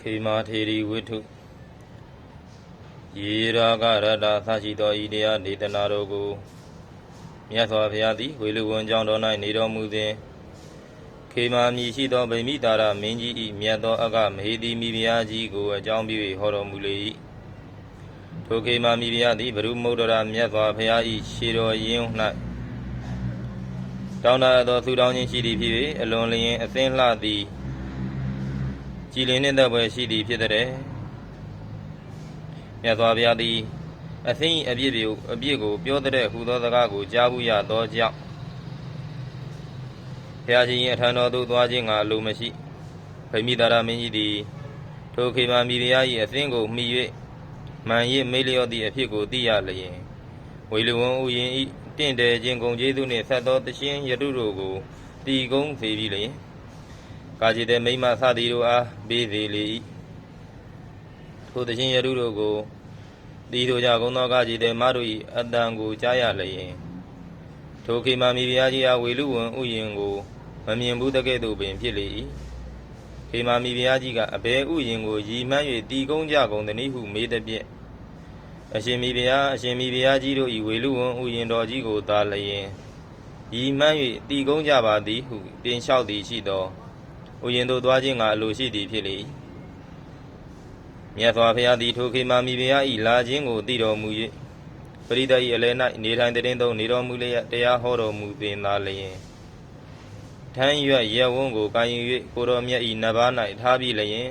ခေမာထေရီဝိထုယေရာဂရတ္တသရှိသောဤတရားဒေသနာတော်ကိုမြတ်စွာဘုရားသည်ဝေလူဝန်ကျောင်းတော်၌နေတော်မူစဉ်ခေမာမြည်ရှိသောဗိမိတာရမင်းကြီး၏မြတ်သောအကမဟေတိမိဖုရားကြီးကိုအကြောင်းပြု၍ဟောတော်မူလေ၏ထိုခေမာမိဖုရားသည်ဘရုမုဒ္ဒရာမြတ်စွာဘုရား၏ရှေတော်ရင်း၌တောင်းတသောသုတောင်းခြင်းရှိသည်ဖြစ်၍အလွန်လျင်အသင်းလှသည်ကြ ည်လင်တဲ့ဘွယ်ရှိသည်ဖြစ်တဲ့မြတ်စွာဘုရားသည်အသိအပြည့်ပြုအပြည့်ကိုပြောတဲ့ဟူသောစကားကိုကြားဘူးရသောကြောင့်ဘုရားရှင်၏အထံတော်သို့သွားခြင်းငါလိုမရှိဗိမိတာရမင်းကြီးသည်ထိုခေမာမိဖုရား၏အသင်းကိုမှီ၍မှန်ရစ်မေးလျော့သည့်အဖြစ်ကိုသိရလျင်ဝေလူဝံဥယင်ဤတင့်တယ်ခြင်းဂုံကျေးဇူးနှင့်ဆက်သောတခြင်းယတုတို့ကိုတီကုန်းစေပြီးလျင် ကာကြည်တဲ့မိမစသည်တို့အားပေးသေးလေ၏ထိုသခြင်းယရုတို့ကိုတီတို့ကြကုန်သောကာကြည်တဲ့မတို့၏အတန်ကိုကြားရလျင်ထိုခေမာမိဖုရားကြီးအားဝေလူဝန်ဥယင်ကိုမမြင်ဘူးတကဲ့သို့ပင်ဖြစ်လေ၏ခေမာမိဖုရားကြီးကအဘဲဥယင်ကိုရီမှန်း၍တီကုန်းကြကုန်သည်ဟုမေးသည်ဖြင့်အရှင်မိဖုရားအရှင်မိဖုရားကြီးတို့ဤဝေလူဝန်ဥယင်တော်ကြီးကိုသာလျင်ဤမှန်း၍တီကုန်းကြပါသည်ဟုတင်လျှောက်သည်ရှိသော ဥယျင်သို့သွားခြင်းကအလိုရှိသည်ဖြစ်လေ၏မြတ်စွာဘုရားသည်ထိုခေမာမိဖုရား၏လာခြင်းကိုသိတော်မူ၍ပရိသတ်၏အလယ်၌နေထိုင်တဲ့င်းသောနေတော်မူလျက်တရားဟောတော်မူပင်သာလျင်ထမ်းရွက်ရက်ဝန်းကိုကာရင်၍ကိုတော်မြတ်၏နဘာ၌ထားပြီးလျင်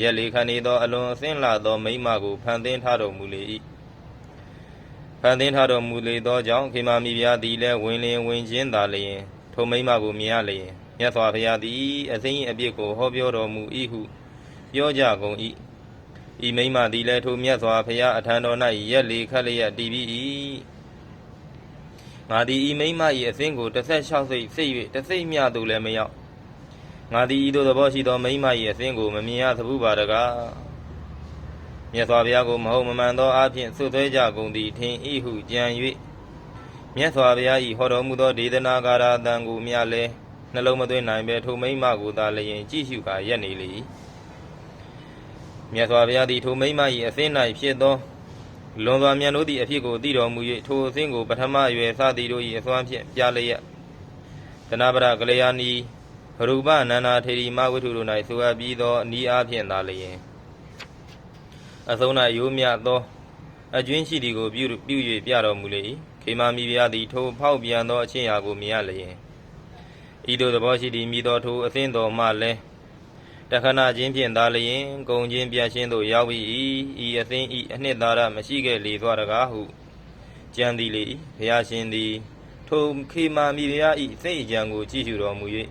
ရက်လေခဏနေသောအလွန်အသင်းလာသောမိမ္မကိုဖန်သင်းထားတော်မူလေ၏ဖန်သင်းထားတော်မူလေသောကြောင့်ခေမာမိဖုရားသည်လည်းဝင်လင်ဝင်ခြင်းသာလျင်ထိုမိမ္မကိုမြင်ရလျင် မြတ်စွာဘုရားသည်အသိဉ္အပြစ်ကိုဟောပြောတော်မူ၏ဟုပြောကြကုန်၏ဤမိမ္မာသည်လည်းထိုမြတ်စွာဘုရားအထံတော်၌ရက်လေခက်လျက်တည်ပြီး၏ငါသည်ဤမိမ္မာ၏အစဉ်ကို16စိတ်စိတ်၍တစိတ်မြသို့လည်းမရောက်ငါသည်ဤသို့သဘောရှိသောမိမ္မာ၏အစဉ်ကိုမမြင်ရသဘူးပါတကားမြတ်စွာဘုရားကိုမဟုတ်မမှန်သောအဖြစ်ဆွသွဲကြကုန်သည်ထင်၏ဟုကြံ၍မြတ်စွာဘုရား၏ဟောတော်မူသောဒေသနာကာရအတန်ကိုမြလဲ နှလုံးမသွင်းနိုင်ပဲထိုမိမ့်မကိုသာလျင်ကြည့်ရှုကာရက်နေလေ၏မြတ်စွာဘုရားသည်ထိုမိမ့်မ၏အသင်း၌ဖြစ်သောလွန်စွာမြန်တို့သည့်အဖြစ်ကိုသိတော်မူ၍ထိုအသင်းကိုပထမအရွယ်စသည်တို့၏အစွမ်းဖြင့်ပြလျက်သနဗရကလျာဏီရူပနန္နာထေရီမဝိထုတို့၌ဆိုအပ်ပြီးသောအနီးအားဖြင့်သာလျင်အဆုံး၌ရိုးမြသောအကျွင်းရှိသည်ကိုပြုပြု၍ပြတော်မူလေ၏ခေမာမိဖုရားသည်ထိုဖောက်ပြန်သောအချင်းရာကိုမြင်ရလျင် ဤသို့သဘောရှိသည်မိတော်ထိုအသင်းတော်မှလည်းတခဏချင်းဖြင့်သာလျင်ဂုံချင်းပြတ်ရှင်းသို့ရောက်ပြီးဤအသင်းဤအနှစ်သာရမရှိခဲ့လေသွားတကားဟုကြံသည်လေဘုရားရှင်သည် ထိုခေမာမိဖုရားဤစိတ်အကြံကိုကြည့်ရှုတော်မူ၍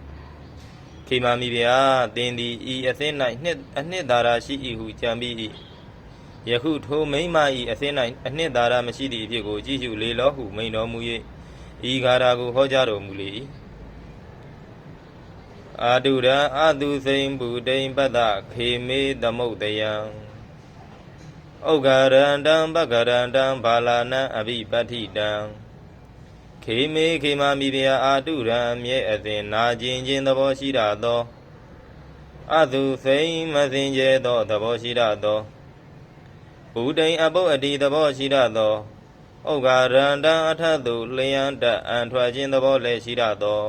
ခေမာမိဖုရားသင်သည်ဤအသင်း၌နှစ်အနှစ်သာရရှိ၏ဟုကြံပြီး၏ယခုထိုမိမ့်မဤအသင်း၌အနှစ်သာရမရှိသည့်အဖြစ်ကိုကြည့်ရှုလေလောဟုမိန်တော်မူ၍ဤဂါရာကိုဟောကြားတော်မူလေ၏ အာတုရံအတုစိံဗုဒိံပတ္တခေမေသမုတ်တယံဩဃရန္တံပကရန္တံဘာလာနံအဘိပတ္ထိတံခေမေခေမာမိဖုရားအာတုရံမြဲအစဉ်နာကျင်ခြင်းသဘောရှိရသောအတုစိံမစင်ကြဲသောသဘောရှိရသောဗုဒိံအပုတ်အတိသဘောရှိရသောဩဃရန္တံအထသို့လျံတအံထွက်ခြင်းသဘောလည်းရှိရသော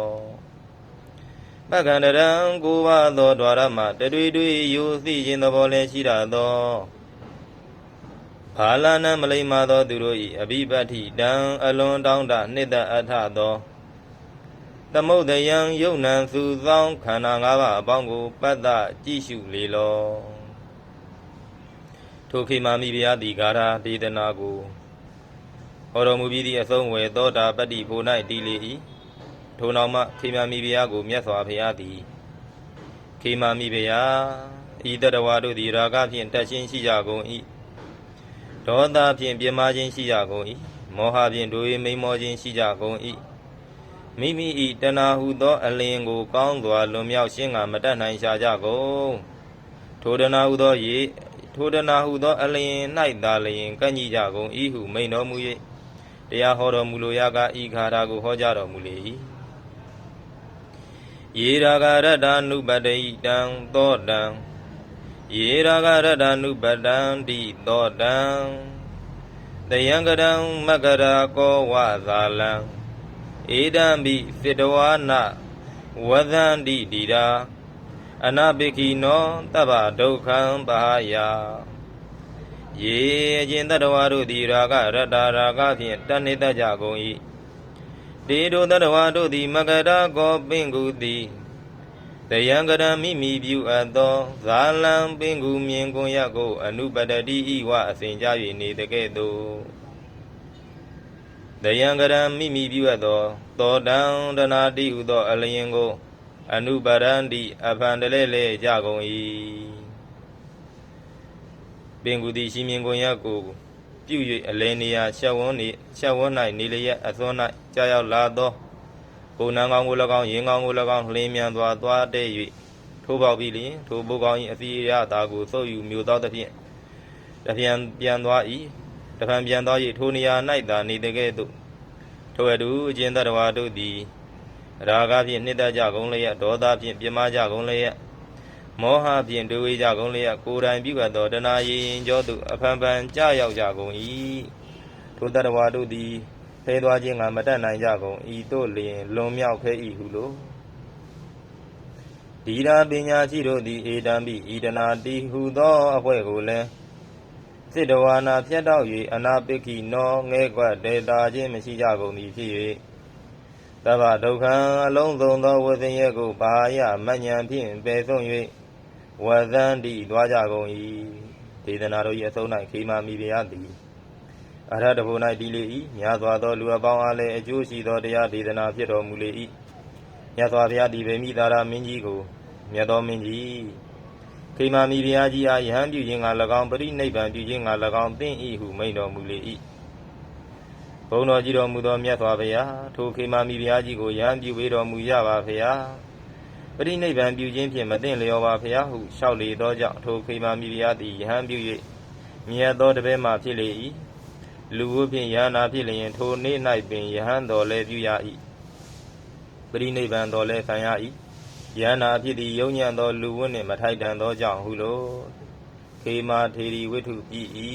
ပက္ခန္တရံကိုပါသောဒွါရမှတတွေတွေယူသိခြင်းသဘောလည်းရှိရသောဘာလနံမလိမ္မာသောသူတို့၏အဘိပတ္ထိတံအလွန်တောင်းတနှစ်သက်အထသောသမုဒ္ဒယံယုံနံစုသောခန္ဓာ၅ပါးအပေါင်းကိုပတ္တကြည့်ရှုလေလောထိုခေမာမိဖုရားသည်ဂါရာဒေသနာကိုဟောတော်မူပြီးသည့်အဆုံးဝေသောတာပတ္တိဖို့၌တည်လေ၏ ထိုနောက်မှခေမာမိဖုရားကိုမြတ်စွာဘုရားသည်ခေမာမိဖုရားဤတတဝါတို့သည်ရာဂဖြင့်တက်ရှင်းရှိကြကုန်၏ဒေါသဖြင့်ပြင်းမာခြင်းရှိကြကုန်၏မောဟဖြင့်ဒွေမိန်မောခြင်းရှိကြကုန်၏မိမိ၏တဏှာဟုသော အလင်းကိုကောင်းစွာလွန်မြောက်ရှင်းကမတတ်နိုင်ရှာကြကုန်ထိုတဏှာဟုသောရေထိုတဏှာဟုသော အလင်း၌သာလျင်ကန့်ကြီးကြကုန်၏ဟုမိန်တော်မူ၍တရားဟောတော်မူလိုရာကဤခါရာကိုဟောကြားတော်မူလေ၏ ယေရာဂရတ္တနုပတ္တိတံသောတံယေရာဂရတနုပတံတိသောတံတယံကရံမကရာကောဝဇာလံဧတံပိစေတဝါနဝဒန္တိတိရာအနာပိခိနောတဗ္ဗဒုက္ခံပါယယေအကျဉ်တတဝါတို့သည်ရာဂရတရာဂဖြင့်တဏိတကြကုန်၏ တေတို့တတဝါတို့သည် မကရာကောပင်ကူသည်တယံကရံမိမိပြုအပ်သောဇာလံပင်ကူမြင်ကွန်ရကို အနုပတတိဤဝအစဉ်ကြ၍နေတကဲ့သို့တယံကရံမိမိပြုအပ်သောသောတံတနာတိဟုသော အလျင်ကို အနုပရန္တိအဖန်တလဲလဲကြကုန်၏ပင်ကူသည်ရှိမြင်ကွန်ရကို ပြု၍အလဲနေရာချက်ဝန်းနေချက်ဝန်း၌နေလျက်အစွန်း၌ကြာရောက်လာသောဘုံနံကောင်းကို၎င်းရင်ကောင်းကို၎င်းလှင်းမြန်စွာသွားတဲ့၍ထိုးပေါက်ပြီးလျင်ထိုဘုကောင်း၏အစီရသာကိုသုတ်ယူမျိုးသောသဖြင့်တပြန်ပြန်သွား၏တဖန်ပြန်သွား၍ထိုနေရာ၌သာနေတကဲ့သို့ထိုအတူအကျဉ်တတဝါတို့သည်ရာဂဖြင့်နှစ်သက်ကြကုန်လျက်ဒေါသဖြင့်ပြမကြကုန်လျက် မောဟဖြင့်တွေးဝေးကြကုန်လျက်ကိုယ်တိုင်ပြုအပ်သောတဏှာရင်ကြောသို့အဖန်ဖန်ကြရောက်ကြကုန်၏ထိုတတဝါတို့သည်ဖဲသွားခြင်းကမတတ်နိုင်ကြကုန်ဤတို့လျင်လွန်မြောက်ဖဲ၏ဟုလိုဒီရာပညာရှိတို့သည်ဧတံပိဤတနာတိဟုသောအဖွဲကိုလည်းစစ်တဝါနာဖြတ်တော့၍အနာပိခိနောငဲကွက်ဒေတာခြင်းမရှိကြကုန်သည်ဖြစ်၍တဗ္ဗဒုက္ခံအလုံးစုံသောဝဇင်ရဲ့ကိုပါယမဉ္ဇဉ်ဖြင့်ပယ်ဆုံး၍ ဝဇန္တိသွားကြကုန်၏ဒေသနာတို့၏အဆုံး၌ခေမာမိဖုရားသည်အရဟတဘုံ၌တည်လေ၏မြတ်စွာသောလူအပေါင်းအားလည်းအကျိုးရှိသောတရားဒေသနာဖြစ်တော်မူလေ၏မြတ်စွာဘုရားသည်ဗေမိသာရမင်းကြီးကိုမြတ်သောမင်းကြီးခေမာမိဖုရားကြီးအားယဟန်ပြုခြင်းက၎င်းပရိနိဗ္ဗာန်ပြုခြင်းက၎င်းသင်၏ဟုမိန့်တော်မူလေ၏ဘုံတော်ကြီးတော်မူသောမြတ်စွာဘုရားထိုခေမာမိဘုရားကြီးကိုယဟန်ပြုပေးတော်မူကြပါဖရာ ပရိနိဗ္ဗာန်ပြုခြင်းဖြင့်မသိလျော်ပါဖရာဟုလျှောက်လေသောကြောင့်ထိုခေမာမိဘုရားသည်ယဟန်ပြု၍မြတ်သောတပည့်မှဖြစ်လေ၏လူဝဖြင့်ယဟနာဖြစ်လျင်ထိုနေ့၌ပင်ယဟန်တော်လည်းပြုရ၏ပရိနိဗ္ဗာန်တော်လည်းခံရ၏ယဟနာဖြစ်သည့်ယုံညံ့သောလူဝနှင့်မထိုက်တန်သောကြောင့်ဟုလို့ခေမာထေရီဝိထုပြည်၏